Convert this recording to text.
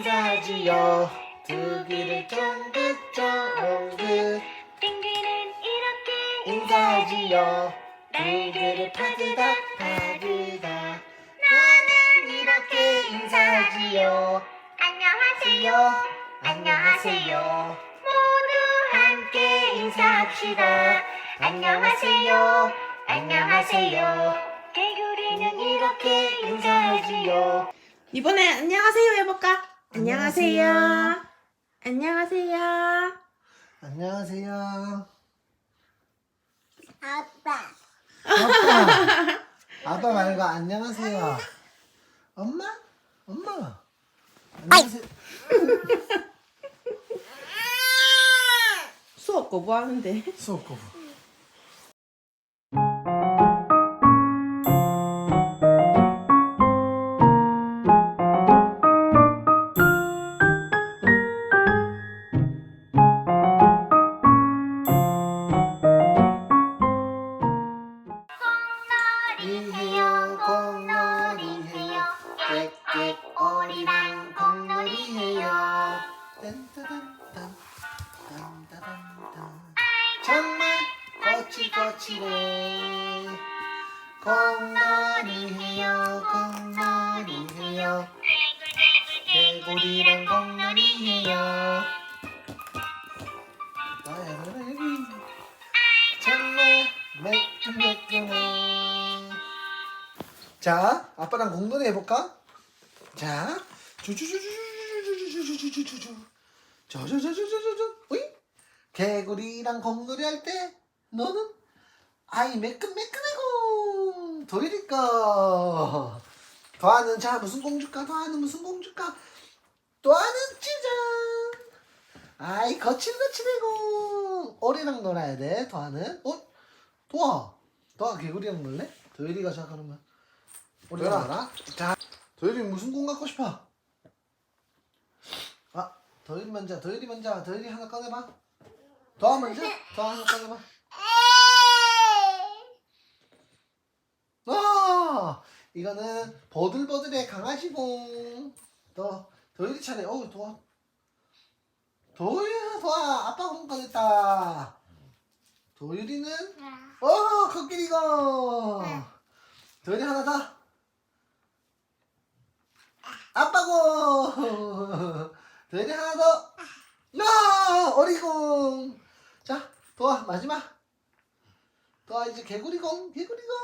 인사하지요. 두 귀를 쫑긋 쫑긋 빙귀는 이렇게 인사하지요. 두 귀를 파드닥 파드닥 나는 이렇게 인사하지요. 안녕하세요. 안녕하세요. 모두 함께 인사합시다. 안녕하세요. 안녕하세요. 개구리는 이렇게 인사하지요. 이번에 안녕하세요 해볼까? 안녕하세요. 안녕하세요. 안녕하세요 아빠. 아빠 아빠 말고 안녕하세요 엄마 엄마 안녕하세요 수업 거부하는데. 수업 거부 공놀이해요. 공놀이해요. 꽥꽥 오리랑 공놀이해요. 딴따단딴, 딴따단딴. 정말 거칠거칠해 공놀이해요 공놀이해요 개구리랑 공놀이해요 자 아빠랑 공놀이 해볼까? 자 주주주주주주주주주주주주주. 저저저저저저저. 어이? 개구리랑 공놀이 할 때 너는 아이 매끈매끈하고 도일이까? 더하는 자 무슨 공주까? 더하는 무슨 공주까? 또하는 찌장 아이 거칠거칠하고. 오리랑 놀아야 돼 더하는. 어? 도아 도아 개구리랑 놀래? 도일이가 자 그러면 오리랑 놀아 자 도일이 무슨 공 갖고 싶어? 아 도일이 먼저 도일이 먼저 도일이 하나 꺼내봐. 도아 먼저? 도아 하나 꺼내봐. 아 이거는 버들버들의 강아지공 더 도일이 차례. 어우 도아 도일아 도아 아빠 공 꺼냈다. 도일이는 어 코끼리공 도일이 하나 더 아빠공 도일이 하나 더. 야! 어리공. 자 도아 마지막. 도아 이제 개구리공 개구리공